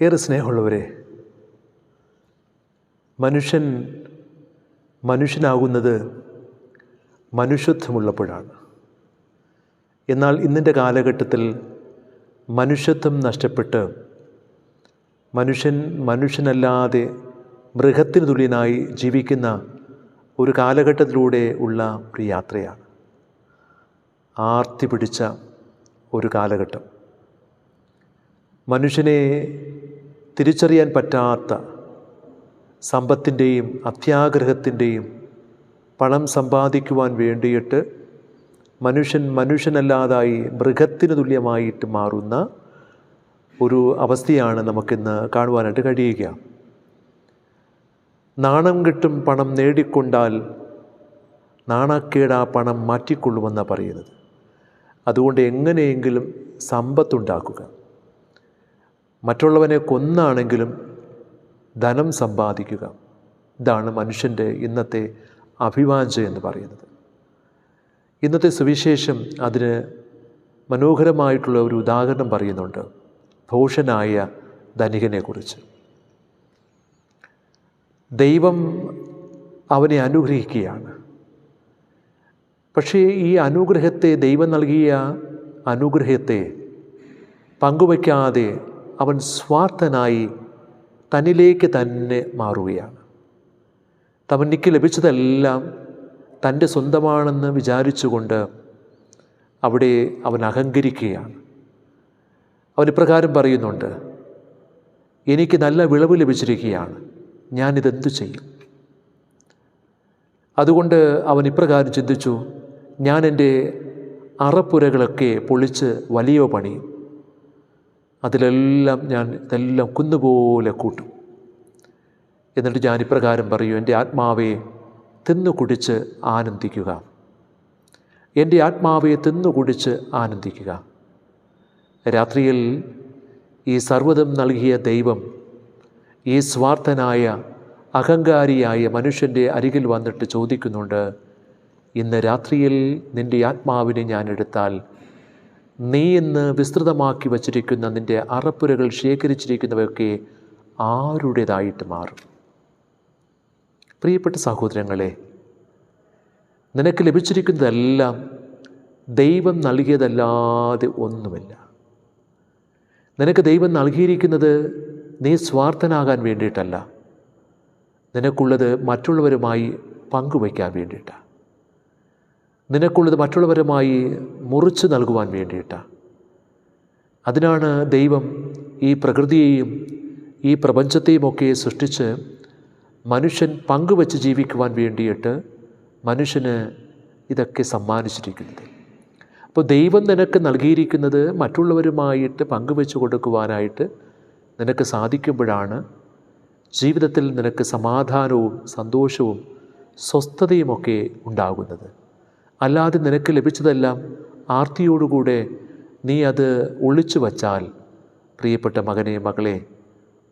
ഏറെ സ്നേഹമുള്ളവരെ മനുഷ്യൻ മനുഷ്യനാകുന്നത് മനുഷ്യത്വമുള്ളപ്പോഴാണ്. എന്നാൽ ഇന്നിന്റെ കാലഘട്ടത്തിൽ മനുഷ്യത്വം നഷ്ടപ്പെട്ട് മനുഷ്യൻ മനുഷ്യനല്ലാതെ മൃഗത്തിന് തുല്യനായി ജീവിക്കുന്ന ഒരു കാലഘട്ടത്തിലൂടെ ഉള്ള ഒരു യാത്രയാണ് ആർത്തി പിടിച്ച ഒരു കാലഘട്ടം. മനുഷ്യനെ തിരിച്ചറിയാൻ പറ്റാത്ത സമ്പത്തിന്റെയും അത്യാഗ്രഹത്തിന്റെയും പണം സമ്പാദിക്കുവാൻ വേണ്ടിയിട്ട് മനുഷ്യൻ മനുഷ്യനല്ലാതായി മൃഗത്തിന് തുല്യമായിട്ട് മാറുന്ന ഒരു അവസ്ഥയാണ് നമുക്കിന്ന് കാണുവാനായിട്ട് കഴിയുക. നാണം കിട്ടും പണം നേടിക്കൊണ്ടാൽ നാണക്കേട് ആ പണം മാറ്റിക്കൊള്ളുമെന്നാണ് പറയുന്നത്. അതുകൊണ്ട് എങ്ങനെയെങ്കിലും സമ്പത്തുണ്ടാക്കുക. മറ്റുള്ളവനെ കൊന്നാണെങ്കിലും ധനം സമ്പാദിക്കുക. ഇതാണ് മനുഷ്യന്റെ ഇന്നത്തെ അഭിവാഞ്ച എന്ന് പറയുന്നത്. ഇന്നത്തെ സുവിശേഷം അതിന് മനോഹരമായിട്ടുള്ള ഒരു ഉദാഹരണം പറയുന്നുണ്ട്. ഭൂഷനായ ധനികനെക്കുറിച്ച്. ദൈവം അവനെ അനുഗ്രഹിക്കുകയാണ്. പക്ഷേ ഈ അനുഗ്രഹത്തെ ദൈവം നൽകിയ അനുഗ്രഹത്തെ പങ്കുവയ്ക്കാതെ അവൻ സ്വാർത്ഥനായി തന്നിലേക്ക് തന്നെ മാറുകയാണ്. തമന്നിക്ക് ലഭിച്ചതെല്ലാം തന്റെ സ്വന്തമാണെന്ന് വിചാരിച്ചുകൊണ്ട് അവിടെ അവൻ അഹങ്കരിക്കുകയാണ്. അവൻ ഇപ്രകാരം പറയുന്നുണ്ട് എനിക്ക് നല്ല വിളവ് ലഭിച്ചിരിക്കുകയാണ്. ഞാനിതെന്തു ചെയ്യും? അതുകൊണ്ട് അവൻ ഇപ്രകാരം ചിന്തിച്ചു ഞാൻ എന്റെ അറപ്പുരകളൊക്കെ പൊളിച്ച് വലിയ പണിയും. അതിലെല്ലാം ഞാൻ ഇതെല്ലാം കുന്നുപോലെ കൂട്ടും. എന്നിട്ട് ഞാൻ ഇപ്രകാരം പറയൂ എന്റെ ആത്മാവെ തിന്നു കുടിച്ച് ആനന്ദിക്കുക. എന്റെ ആത്മാവെ തിന്നു കുടിച്ച് ആനന്ദിക്കുക. രാത്രിയിൽ ഈ സർവതം നൽകിയ ദൈവം ഈ സ്വാർത്ഥനായ അഹങ്കാരിയായ മനുഷ്യന്റെ അരികിൽ വന്നിട്ട് ചോദിക്കുന്നുണ്ട് ഇന്ന് രാത്രിയിൽ നിന്റെ ആത്മാവിനെ ഞാൻ എടുത്താൽ നീ ഇന്ന് വിസ്തൃതമാക്കി വച്ചിരിക്കുന്ന നിന്റെ അറപ്പുരകൾ ശേഖരിച്ചിരിക്കുന്നവയൊക്കെ ആരുടേതായിട്ട് മാറും? പ്രിയപ്പെട്ട സഹോദരങ്ങളെ നിനക്ക് ലഭിച്ചിരിക്കുന്നതെല്ലാം ദൈവം നൽകിയതല്ലാതെ ഒന്നുമില്ല. നിനക്ക് ദൈവം നൽകിയിരിക്കുന്നത് നീ സ്വാർത്ഥനാകാൻ വേണ്ടിയിട്ടല്ല. നിനക്കുള്ളത് മറ്റുള്ളവരുമായി പങ്കുവയ്ക്കാൻ വേണ്ടിയിട്ടാണ്. നിനക്കുള്ളത് മറ്റുള്ളവരുമായി മുറിച്ച് നൽകുവാൻ വേണ്ടിയിട്ടാണ് അതിനാണ് ദൈവം ഈ പ്രകൃതിയെയും ഈ പ്രപഞ്ചത്തെയുമൊക്കെ സൃഷ്ടിച്ച് മനുഷ്യൻ പങ്കുവച്ച് ജീവിക്കുവാൻ വേണ്ടിയിട്ട് മനുഷ്യന് ഇതൊക്കെ സമ്മാനിച്ചിരിക്കുന്നത്. അപ്പോൾ ദൈവം നിനക്ക് നൽകിയിരിക്കുന്നത് മറ്റുള്ളവരുമായിട്ട് പങ്കുവെച്ച് കൊടുക്കുവാനായിട്ട് നിനക്ക് സാധിക്കുമ്പോഴാണ് ജീവിതത്തിൽ നിനക്ക് സമാധാനവും സന്തോഷവും സ്വസ്ഥതയുമൊക്കെ ഉണ്ടാകുന്നത്. അല്ലാതെ നിനക്ക് ലഭിച്ചതെല്ലാം ആർത്തിയോടുകൂടെ നീ അത് ഒളിച്ചു വച്ചാൽ. പ്രിയപ്പെട്ട മകനെ മകളെ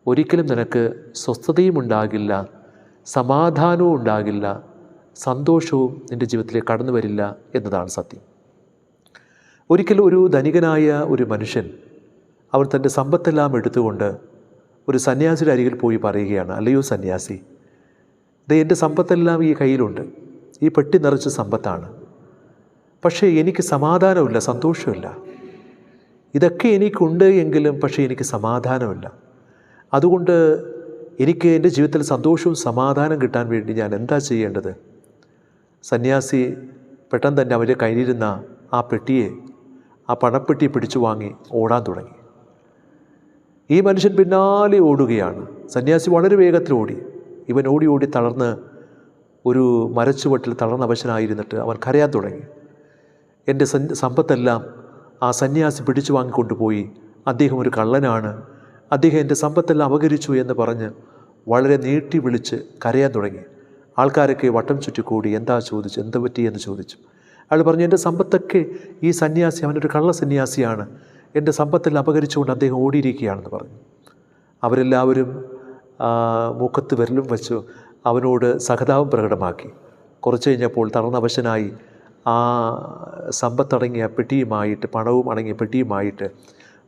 ഒരിക്കലും നിനക്ക് സ്വസ്ഥതയും ഉണ്ടാകില്ല സമാധാനവും ഉണ്ടാകില്ല സന്തോഷവും നിന്റെ ജീവിതത്തിലേക്ക് കടന്നു വരില്ല എന്നതാണ് സത്യം. ഒരിക്കൽ ഒരു ധനികനായ ഒരു മനുഷ്യൻ അവൻ തന്റെ സമ്പത്തെല്ലാം എടുത്തുകൊണ്ട് ഒരു സന്യാസിയുടെ അരികിൽ പോയി പറയുകയാണ് അല്ലയോ സന്യാസി ദേ എന്റെ സമ്പത്തെല്ലാം ഈ കയ്യിലുണ്ട്. ഈ പെട്ടി നിറച്ച സമ്പത്താണ്. പക്ഷേ എനിക്ക് സമാധാനമില്ല സന്തോഷമില്ല. ഇതൊക്കെ എനിക്കുണ്ട് എങ്കിലും പക്ഷേ എനിക്ക് സമാധാനമില്ല. അതുകൊണ്ട് എനിക്ക് എന്റെ ജീവിതത്തിൽ സന്തോഷവും സമാധാനം കിട്ടാൻ വേണ്ടി ഞാൻ എന്താ ചെയ്യേണ്ടത്? സന്യാസി പെട്ടെന്ന് തന്നെ അവന്റെ കയ്യിലിരുന്ന ആ പെട്ടിയെ ആ പണപ്പെട്ടി പിടിച്ചു വാങ്ങി ഓടാൻ തുടങ്ങി. ഈ മനുഷ്യൻ പിന്നാലെ ഓടുകയാണ്. സന്യാസി വളരെ വേഗത്തിൽ ഓടി. ഇവൻ ഓടി ഓടി തളർന്ന് ഒരു മരച്ചുവട്ടിൽ തളർന്ന അവശനായിരുന്നിട്ട് അവൻ കരയാൻ തുടങ്ങി. എന്റെ സമ്പത്തെല്ലാം ആ സന്യാസി പിടിച്ചു വാങ്ങിക്കൊണ്ടുപോയി. അദ്ദേഹം ഒരു കള്ളനാണ്. അദ്ദേഹം എന്റെ സമ്പത്തെല്ലാം അപകരിച്ചു എന്ന് പറഞ്ഞ് വളരെ നീട്ടി വിളിച്ച് കരയാൻ തുടങ്ങി. ആൾക്കാരൊക്കെ വട്ടം ചുറ്റിക്കൂടി എന്താ ചോദിച്ചു? എന്താ പറ്റി? എന്ന് ചോദിച്ചു. അയാൾ പറഞ്ഞു എന്റെ സമ്പത്തൊക്കെ ഈ സന്യാസി അവനൊരു കള്ള സന്യാസിയാണ്. എന്റെ സമ്പത്തെല്ലാം അപകരിച്ചുകൊണ്ട് അദ്ദേഹം ഓടിയിരിക്കുകയാണെന്ന് പറഞ്ഞു. അവരെല്ലാവരും മൂക്കത്ത് വിരലും വെച്ചു അവനോട് സഹതാപം പ്രകടമാക്കി. കുറച്ച് കഴിഞ്ഞപ്പോൾ തളർന്നവശനായി ആ സമ്പത്തടങ്ങിയ പെട്ടിയുമായിട്ട് പണവും അടങ്ങിയ പെട്ടിയുമായിട്ട്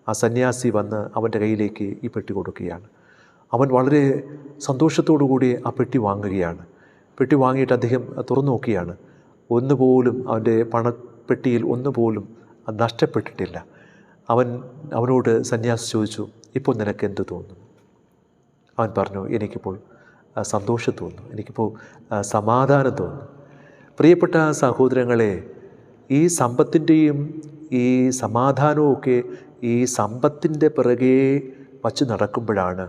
ആ സന്യാസി വന്ന് അവന്റെ കയ്യിലേക്ക് ഈ പെട്ടി കൊടുക്കുകയാണ്. അവൻ വളരെ സന്തോഷത്തോടു കൂടി ആ പെട്ടി വാങ്ങുകയാണ്. പെട്ടി വാങ്ങിയിട്ട് അദ്ദേഹം തുറന്നു നോക്കിയാണ് ഒന്നുപോലും അവന്റെ പണപ്പെട്ടിയിൽ ഒന്നുപോലും നഷ്ടപ്പെട്ടിട്ടില്ല. അവൻ അവനോട് സന്യാസി ചോദിച്ചു ഇപ്പോൾ നിനക്ക് എന്ത് തോന്നുന്നു? അവൻ പറഞ്ഞു എനിക്കിപ്പോൾ സന്തോഷം തോന്നുന്നു. എനിക്കിപ്പോൾ സമാധാനം തോന്നുന്നു. പ്രിയപ്പെട്ട സഹോദരങ്ങളെ ഈ സമ്പത്തിന്റെയും ഈ സമാധാനവും ഒക്കെ ഈ സമ്പത്തിന്റെ പിറകെ വച്ച് നടക്കുമ്പോഴാണ്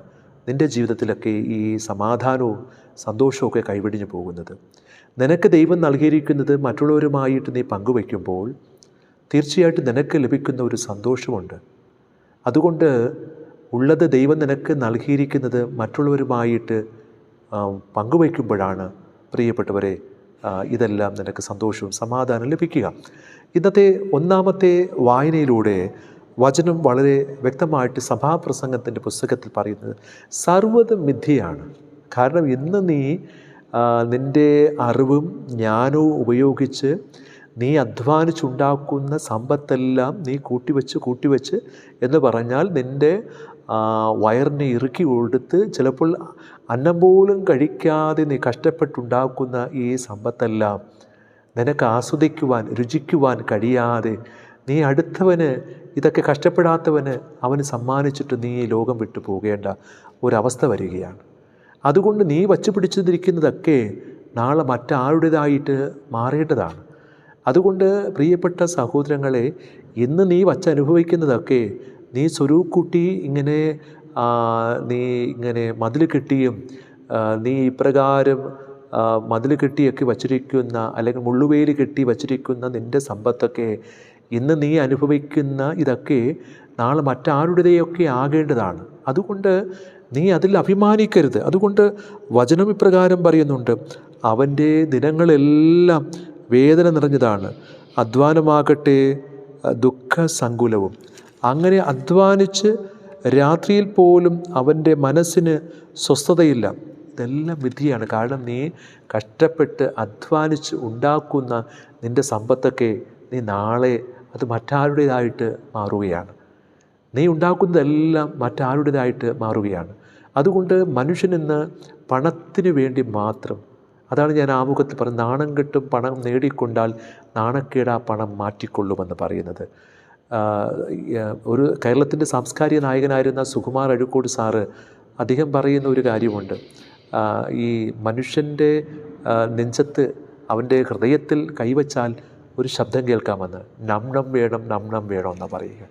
നിന്റെ ജീവിതത്തിലൊക്കെ ഈ സമാധാനവും സന്തോഷമൊക്കെ കൈവിടിഞ്ഞു പോകുന്നത്. നിനക്ക് ദൈവം നൽകിയിരിക്കുന്നത് മറ്റുള്ളവരുമായിട്ട് നീ പങ്കുവയ്ക്കുമ്പോൾ തീർച്ചയായിട്ടും നിനക്ക് ലഭിക്കുന്ന ഒരു സന്തോഷമുണ്ട്. അതുകൊണ്ട് ഉള്ളത് ദൈവം നിനക്ക് നൽകിയിരിക്കുന്നത് മറ്റുള്ളവരുമായിട്ട് പങ്കുവയ്ക്കുമ്പോഴാണ് പ്രിയപ്പെട്ടവരെ ഇതെല്ലാം നിനക്ക് സന്തോഷവും സമാധാനം ലഭിക്കുക. ഇന്നത്തെ ഒന്നാമത്തെ വായനയിലൂടെ വചനം വളരെ വ്യക്തമായിട്ട് സഭാപ്രസംഗത്തിന്റെ പുസ്തകത്തിൽ പറയുന്നത് സർവതും മിഥ്യയാണ് കാരണം ഇന്ന് നീ നിന്റെ അറിവും ജ്ഞാനവും ഉപയോഗിച്ച് നീ അധ്വാനിച്ചുണ്ടാക്കുന്ന സമ്പത്തെല്ലാം നീ കൂട്ടിവെച്ച് കൂട്ടിവെച്ച് എന്ന് പറഞ്ഞാൽ നിന്റെ വയറിനെ ഇറുക്കി കൊടുത്ത് ചിലപ്പോൾ അന്നം പോലും കഴിക്കാതെ നീ കഷ്ടപ്പെട്ടുണ്ടാക്കുന്ന ഈ സമ്പത്തെല്ലാം നിനക്ക് ആസ്വദിക്കുവാൻ രുചിക്കുവാൻ കഴിയാതെ നീ അടുത്തവന് ഇതൊക്കെ കഷ്ടപ്പെടാത്തവന് അവന് സമ്മാനിച്ചിട്ട് നീ ഈ ലോകം വിട്ടു പോകേണ്ട ഒരവസ്ഥ വരികയാണ്. അതുകൊണ്ട് നീ വച്ചു പിടിച്ചിരിക്കുന്നതൊക്കെ നാളെ മറ്റാരുടേതായിട്ട് മാറേണ്ടതാണ്. അതുകൊണ്ട് പ്രിയപ്പെട്ട സഹോദരങ്ങളെ ഇന്ന് നീ വച്ചനുഭവിക്കുന്നതൊക്കെ നീ സ്വരൂക്കുട്ടി ഇങ്ങനെ നീ ഇങ്ങനെ മതിൽ കെട്ടിയും നീ ഇപ്രകാരം മതിൽ കെട്ടിയൊക്കെ വച്ചിരിക്കുന്ന അല്ലെങ്കിൽ മുള്ളുവേലി കെട്ടി വച്ചിരിക്കുന്ന നിന്റെ സമ്പത്തൊക്കെ ഇന്ന് നീ അനുഭവിക്കുന്ന ഇതൊക്കെ നാളെ മറ്റാരുടേതൊക്കെ ആകേണ്ടതാണ്. അതുകൊണ്ട് നീ അതിൽ അഭിമാനിക്കരുത്. അതുകൊണ്ട് വചനം ഇപ്രകാരം പറയുന്നുണ്ട് അവന്റെ ദിനങ്ങളെല്ലാം വേദന നിറഞ്ഞതാണ്. അധ്വാനമാകട്ടെ ദുഃഖസങ്കുലവും. അങ്ങനെ അധ്വാനിച്ച് രാത്രിയിൽ പോലും അവന്റെ മനസ്സിന് സ്വസ്ഥതയില്ല. ഇതെല്ലാം വിധിയാണ്. കാരണം നീ കഷ്ടപ്പെട്ട് അധ്വാനിച്ച് ഉണ്ടാക്കുന്ന നിന്റെ സമ്പത്തൊക്കെ നീ നാളെ അത് മറ്റാരുടേതായിട്ട് മാറുകയാണ്. നീ ഉണ്ടാക്കുന്നതെല്ലാം മറ്റാരുടേതായിട്ട് മാറുകയാണ്. അതുകൊണ്ട് മനുഷ്യനിന്ന് പണത്തിന് വേണ്ടി മാത്രം അതാണ് ഞാൻ ആമുഖത്തിൽ പറഞ്ഞത് നാണം കെട്ടും പണം നേടിക്കൊണ്ടാൽ നാണക്കേടാ പണം മാറ്റിക്കൊള്ളുമെന്ന് പറയുന്നത്. ഒരു കേരളത്തിന്റെ സാംസ്കാരിക നായകനായിരുന്ന സുകുമാർ അഴുക്കോട് സാറ് അദ്ദേഹം പറയുന്ന ഒരു കാര്യമുണ്ട്. ഈ മനുഷ്യന്റെ നെഞ്ചത്ത് അവന്റെ ഹൃദയത്തിൽ കൈവച്ചാൽ ഒരു ശബ്ദം കേൾക്കാമെന്ന്. നംണം വേണം നംണം വേണം എന്നാണ് പറയുക.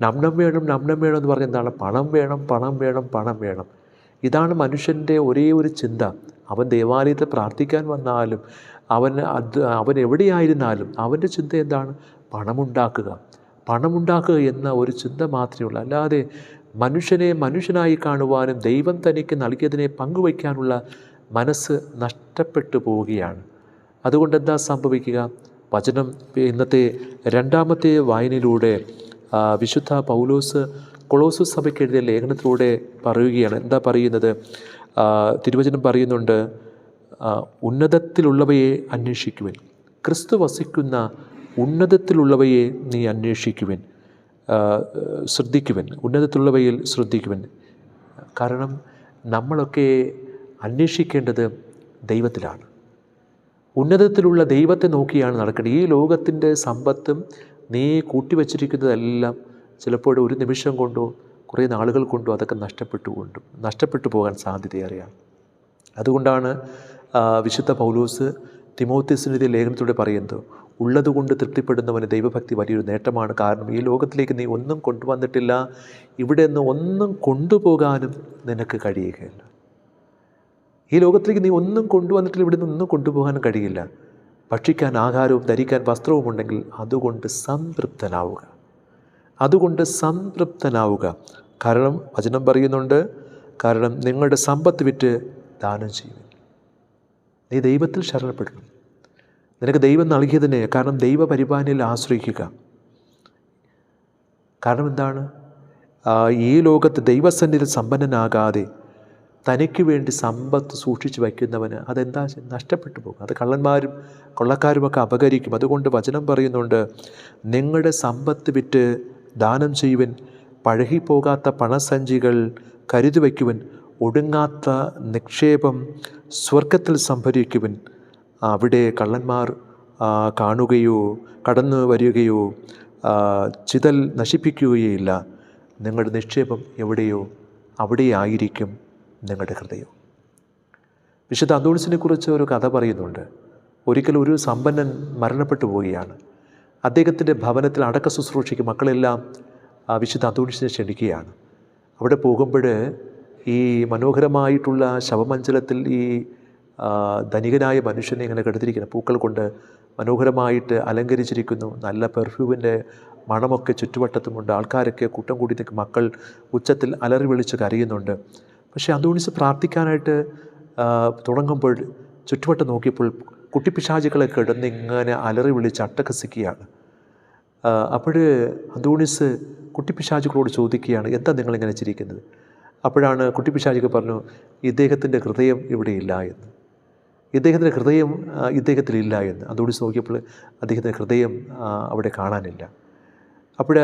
നംണം വേണം നംണം വേണം എന്ന് പറഞ്ഞാൽ എന്താണ്? പണം വേണം പണം വേണം പണം വേണം. ഇതാണ് മനുഷ്യന്റെ ഒരേ ഒരു ചിന്ത. അവൻ ദേവാലയത്തിൽ പ്രാർത്ഥിക്കാൻ വന്നാലും അവൻ അത് അവൻ എവിടെയായിരുന്നാലും അവന്റെ ചിന്ത എന്താണ്? പണമുണ്ടാക്കുക. പണമുണ്ടാക്കുക എന്ന ഒരു ചിന്ത മാത്രമേ ഉള്ളൂ. അല്ലാതെ മനുഷ്യനെ മനുഷ്യനായി കാണുവാനും ദൈവം തനിക്ക് നൽകിയതിനെ പങ്കുവയ്ക്കാനുള്ള മനസ്സ് നഷ്ടപ്പെട്ടു പോവുകയാണ്. അതുകൊണ്ട് എന്താ സംഭവിക്കുക? വചനം ഇന്നത്തെ രണ്ടാമത്തെ വായനയിലൂടെ വിശുദ്ധ പൗലോസ് കൊളോസ് സഭയ്ക്ക് എഴുതിയ ലേഖനത്തിലൂടെ പറയുകയാണ്. എന്താ പറയുന്നത്? തിരുവചനം പറയുന്നുണ്ട് ഉന്നതത്തിലുള്ളവയെ അന്വേഷിക്കുവാൻ. ക്രിസ്തു വസിക്കുന്ന ഉന്നതത്തിലുള്ളവയെ നീ അന്വേഷിക്കുവൻ ശ്രദ്ധിക്കുവൻ ഉന്നതത്തിലുള്ളവയിൽ ശ്രദ്ധിക്കുവൻ. കാരണം നമ്മളൊക്കെ അന്വേഷിക്കേണ്ടത് ദൈവത്തിലാണ്. ഉന്നതത്തിലുള്ള ദൈവത്തെ നോക്കിയാണ് നടക്കേണ്ടത്. ഈ ലോകത്തിന്റെ സമ്പത്തും നീ കൂട്ടിവച്ചിരിക്കുന്നതെല്ലാം ചിലപ്പോൾ ഒരു നിമിഷം കൊണ്ടോ കുറേ നാളുകൾ കൊണ്ടോ അതൊക്കെ നഷ്ടപ്പെട്ടു കൊണ്ടും നഷ്ടപ്പെട്ടു പോകാൻ സാധ്യതയേറെയാണ്. അതുകൊണ്ടാണ് വിശുദ്ധ പൗലോസ് തിമോത്യസിനെതിരെ ലേഖനത്തിലൂടെ പറയുന്നത് ഉള്ളതുകൊണ്ട് തൃപ്തിപ്പെടുന്നവന് ദൈവഭക്തി വലിയൊരു നേട്ടമാണ്. കാരണം ഈ ലോകത്തിലേക്ക് നീ ഒന്നും കൊണ്ടുവന്നിട്ടില്ല. ഇവിടെ നിന്ന് ഒന്നും കൊണ്ടുപോകാനും നിനക്ക് കഴിയുകയില്ല. ഈ ലോകത്തിലേക്ക് നീ ഒന്നും കൊണ്ടുവന്നിട്ടില്ല. ഇവിടെ നിന്ന് ഒന്നും കൊണ്ടുപോകാനും കഴിയില്ല. ഭക്ഷിക്കാൻ ആഹാരവും ധരിക്കാൻ വസ്ത്രവും ഉണ്ടെങ്കിൽ അതുകൊണ്ട് സംതൃപ്തനാവുക. അതുകൊണ്ട് സംതൃപ്തനാവുക. കാരണം വചനം പറയുന്നുണ്ട് കാരണം നിങ്ങളുടെ സമ്പത്ത് വിറ്റ് ദാനം ചെയ്യുവിൻ നീ ദൈവത്തിൽ ശരണപ്പെടണം നിനക്ക് ദൈവം നൽകിയതിനെ കാരണം ദൈവപരിപാലനയിൽ ആശ്രയിക്കുക. കാരണം എന്താണ്? ഈ ലോകത്ത് ദൈവസന്നിധിയിൽ സമ്പന്നനാകാതെ തനിക്ക് വേണ്ടി സമ്പത്ത് സൂക്ഷിച്ചു വയ്ക്കുന്നവന് അതെന്താ? നഷ്ടപ്പെട്ടു പോകും. അത് കള്ളന്മാരും കൊള്ളക്കാരുമൊക്കെ അപകരിക്കും. അതുകൊണ്ട് വചനം പറയുന്നുണ്ട് നിങ്ങളുടെ സമ്പത്ത് വിറ്റ് ദാനം ചെയ്യുവൻ പഴകിപ്പോകാത്ത പണസഞ്ചികൾ കരുതി വയ്ക്കുവൻ ഒടുങ്ങാത്ത നിക്ഷേപം സ്വർഗത്തിൽ സംഭരിക്കുവിൻ. അവിടെ കള്ളന്മാർ കാണുകയോ കടന്നു വരികയോ ചിതൽ നശിപ്പിക്കുകയില്ല. നിങ്ങളുടെ നിക്ഷേപം എവിടെയോ അവിടെയായിരിക്കും നിങ്ങളുടെ ഹൃദയം. വിശുദ്ധ അന്തോണിസിനെ കുറിച്ച് ഒരു കഥ പറയുന്നുണ്ട്. ഒരിക്കൽ ഒരു സമ്പന്നൻ മരണപ്പെട്ടു പോവുകയാണ്. അദ്ദേഹത്തിന്റെ ഭവനത്തിൽ അടക്ക ശുശ്രൂഷയ്ക്ക് മക്കളെല്ലാം വിശുദ്ധ അന്തോണിസിനെ ക്ഷണിക്കുകയാണ്. അവിടെ പോകുമ്പോൾ ഈ മനോഹരമായിട്ടുള്ള ശവമഞ്ചലത്തിൽ ഈ ധനികനായ മനുഷ്യനെ ഇങ്ങനെ കിടത്തിരിക്കുന്നു പൂക്കൾ കൊണ്ട് മനോഹരമായിട്ട് അലങ്കരിച്ചിരിക്കുന്നു. നല്ല പെർഫ്യൂമിന്റെ മണമൊക്കെ ചുറ്റുവട്ടത്തുമുണ്ട്. ആൾക്കാരൊക്കെ കൂട്ടം കൂടി നിൽക്കും. മക്കൾ ഉച്ചത്തിൽ അലറി വിളിച്ച് കരയുന്നുണ്ട്. പക്ഷേ അന്തോണിസ് പ്രാർത്ഥിക്കാനായിട്ട് തുടങ്ങുമ്പോൾ ചുറ്റുവട്ടം നോക്കിയപ്പോൾ കുട്ടിപ്പിശാചികളെ കിടന്ന് ഇങ്ങനെ അലറി വിളിച്ച് അട്ടഹസിക്കുകയാണ്. അപ്പോൾ അന്തോണിസ് കുട്ടിപ്പിശാചികളോട് ചോദിക്കുകയാണ് എന്താ നിങ്ങളിങ്ങനെ ചിരിക്കുന്നത്? അപ്പോഴാണ് കുട്ടിപ്പിശാചിക്ക് പറഞ്ഞു ഇദ്ദേഹത്തിന്റെ ഹൃദയം ഇവിടെയില്ല എന്ന്. ഇദ്ദേഹത്തിന്റെ ഹൃദയം ഇദ്ദേഹത്തിലില്ല എന്ന്. അതോട് നോക്കിയപ്പോൾ അദ്ദേഹത്തിന്റെ ഹൃദയം അവിടെ കാണാനില്ല. അപ്പോൾ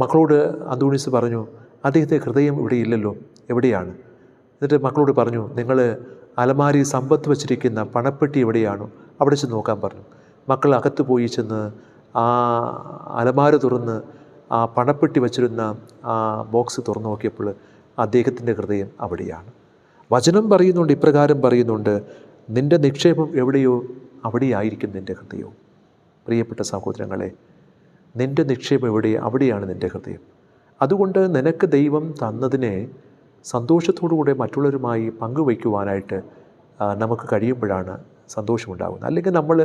മക്കളോട് അന്തോണിസ് പറഞ്ഞു അദ്ദേഹത്തെ ഹൃദയം ഇവിടെ ഇല്ലല്ലോ എവിടെയാണ്? എന്നിട്ട് മക്കളോട് പറഞ്ഞു നിങ്ങൾ അലമാരി സമ്പത്ത് വച്ചിരിക്കുന്ന പണപ്പെട്ടി എവിടെയാണോ അവിടെ ചെന്ന് നോക്കാൻ പറഞ്ഞു. മക്കൾ അകത്ത് പോയി ചെന്ന് ആ അലമാര തുറന്ന് ആ പണപ്പെട്ടി വച്ചിരുന്ന ആ ബോക്സ് തുറന്നു നോക്കിയപ്പോൾ അദ്ദേഹത്തിന്റെ ഹൃദയം അവിടെയാണ്. വചനം പറയുന്നുണ്ട് ഇപ്രകാരം പറയുന്നുണ്ട് നിന്റെ നിക്ഷേപം എവിടെയോ അവിടെയായിരിക്കും നിന്റെ ഹൃദയവും പ്രിയപ്പെട്ട സഹോദരങ്ങളെ നിന്റെ നിക്ഷേപം എവിടെ? അവിടെയാണ് നിന്റെ ഹൃദയം. അതുകൊണ്ട് നിനക്ക് ദൈവം തന്നതിനെ സന്തോഷത്തോടുകൂടെ മറ്റുള്ളവരുമായി പങ്കുവയ്ക്കുവാനായിട്ട് നമുക്ക് കഴിയുമ്പോഴാണ് സന്തോഷമുണ്ടാകുന്നത് അല്ലെങ്കിൽ നമ്മൾ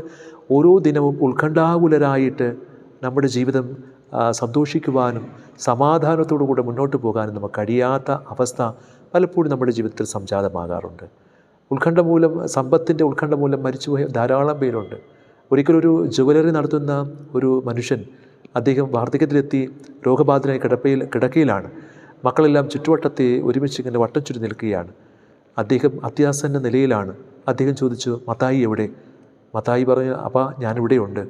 ഓരോ ദിനവും ഉത്കണ്ഠാകുലരായിട്ട് നമ്മുടെ ജീവിതം സന്തോഷിക്കുവാനും സമാധാനത്തോടു കൂടെ മുന്നോട്ട് പോകാനും നമുക്ക് കഴിയാത്ത അവസ്ഥ പലപ്പോഴും നമ്മുടെ ജീവിതത്തിൽ സംജാതമാകാറുണ്ട്. ഉത്കണ്ഠ മൂലം സമ്പത്തിന്റെ ഉത്കണ്ഠ മൂലം മരിച്ചുപോയ ധാരാളം പേരുണ്ട്. ഒരിക്കലൊരു ജുവലറി നടത്തുന്ന ഒരു മനുഷ്യൻ അദ്ദേഹം വാർദ്ധക്യത്തിലെത്തി രോഗബാധിതനായി കിടപ്പയിൽ കിടക്കയിലാണ്. മക്കളെല്ലാം ചുറ്റുവട്ടത്തെ ഒരുമിച്ച് ഇങ്ങനെ വട്ടം ചുറ്റി നിൽക്കുകയാണ്. അദ്ദേഹം അത്യാസന്ന നിലയിലാണ്. അദ്ദേഹം ചോദിച്ചു മത്തായി എവിടെ? മത്തായി പറഞ്ഞു അപ്പം ഞാനിവിടെയുണ്ട്.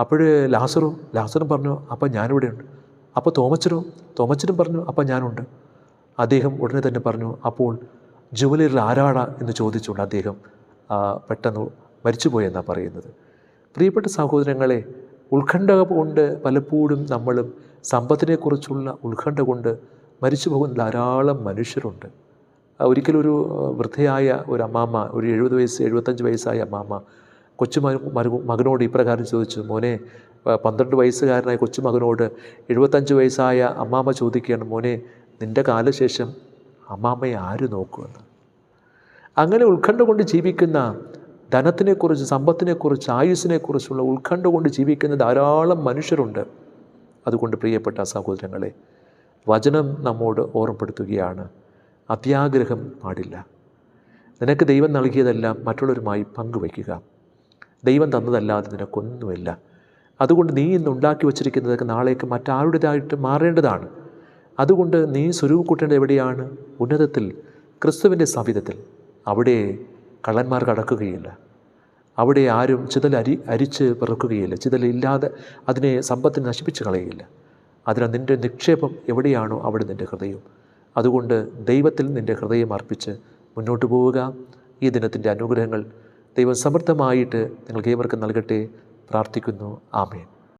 അപ്പോൾ ലാസറും ലാസറും പറഞ്ഞു അപ്പം ഞാനിവിടെയുണ്ട്. അപ്പോൾ തോമച്ചനോ തോമച്ചനും പറഞ്ഞു അപ്പം ഞാനുണ്ട്. അദ്ദേഹം ഉടനെ തന്നെ പറഞ്ഞു അപ്പോൾ ജുവലറിൽ ആരാടാ എന്ന് ചോദിച്ചുകൊണ്ട് അദ്ദേഹം പെട്ടെന്ന് മരിച്ചുപോയെന്നാണ് പറയുന്നത്. പ്രിയപ്പെട്ട സഹോദരങ്ങളെ ഉത്കണ്ഠ കൊണ്ട് പലപ്പോഴും നമ്മളും സമ്പത്തിനെക്കുറിച്ചുള്ള ഉത്കണ്ഠ കൊണ്ട് മരിച്ചു പോകുന്ന ധാരാളം മനുഷ്യരുണ്ട്. ഒരിക്കലൊരു വൃദ്ധയായ ഒരു അമ്മാമ്മ ഒരു എഴുപത് വയസ്സ് എഴുപത്തഞ്ച് വയസ്സായ അമ്മാമ്മ കൊച്ചു മകനോട് ഇപ്രകാരം ചോദിച്ചു മോനെ പന്ത്രണ്ട് വയസ്സുകാരനായ കൊച്ചുമകനോട് എഴുപത്തഞ്ച് വയസ്സായ അമ്മാമ്മ ചോദിക്കുകയാണ് മോനെ നിന്റെ കാലശേഷം അമ്മാമ്മയെ ആര് നോക്കുമെന്ന്? അങ്ങനെ ഉത്കണ്ഠ കൊണ്ട് ജീവിക്കുന്ന ധനത്തിനെക്കുറിച്ച് സമ്പത്തിനെക്കുറിച്ച് ആയുസ്സിനെക്കുറിച്ചുള്ള ഉത്കണ്ഠ കൊണ്ട് ജീവിക്കുന്ന ധാരാളം മനുഷ്യരുണ്ട്. അതുകൊണ്ട് പ്രിയപ്പെട്ട സഹോദരങ്ങളെ വചനം നമ്മോട് ഓർമ്മപ്പെടുത്തുകയാണ്. അത്യാഗ്രഹം പാടില്ല. നിനക്ക് ദൈവം നൽകിയതെല്ലാം മറ്റുള്ളവരുമായി പങ്കുവയ്ക്കുക. ദൈവം തന്നതല്ലാതെ നിനക്കൊന്നുമില്ല. അതുകൊണ്ട് നീ ഇന്ന് ഉണ്ടാക്കി വച്ചിരിക്കുന്നതൊക്കെ നാളേക്ക് മറ്റാരുടേതായിട്ട് മാറേണ്ടതാണ്. അതുകൊണ്ട് നീ സ്വരൂപ് കൂട്ടേണ്ടത് എവിടെയാണ്? ഉന്നതത്തിൽ ക്രിസ്തുവിന്റെ സവിധത്തിൽ അവിടെ കള്ളന്മാർ കടക്കുകയില്ല. അവിടെ ആരും ചിതൽ അരി അരിച്ച് പിറക്കുകയില്ല. ചിതലില്ലാതെ അതിനെ സമ്പത്തിന് നശിപ്പിച്ച് കളയുകയില്ല. അതിനാൽ നിന്റെ നിക്ഷേപം എവിടെയാണോ അവിടെ നിന്റെ ഹൃദയം. അതുകൊണ്ട് ദൈവത്തിൽ നിന്റെ ഹൃദയം അർപ്പിച്ച് മുന്നോട്ട് പോവുക. ഈ ദിനത്തിന്റെ അനുഗ്രഹങ്ങൾ ദൈവം സമൃദ്ധമായിട്ട് നിങ്ങൾക്ക് ഏവർക്കും നൽകട്ടെ. പ്രാർത്ഥിക്കുന്നു. ആമേൻ.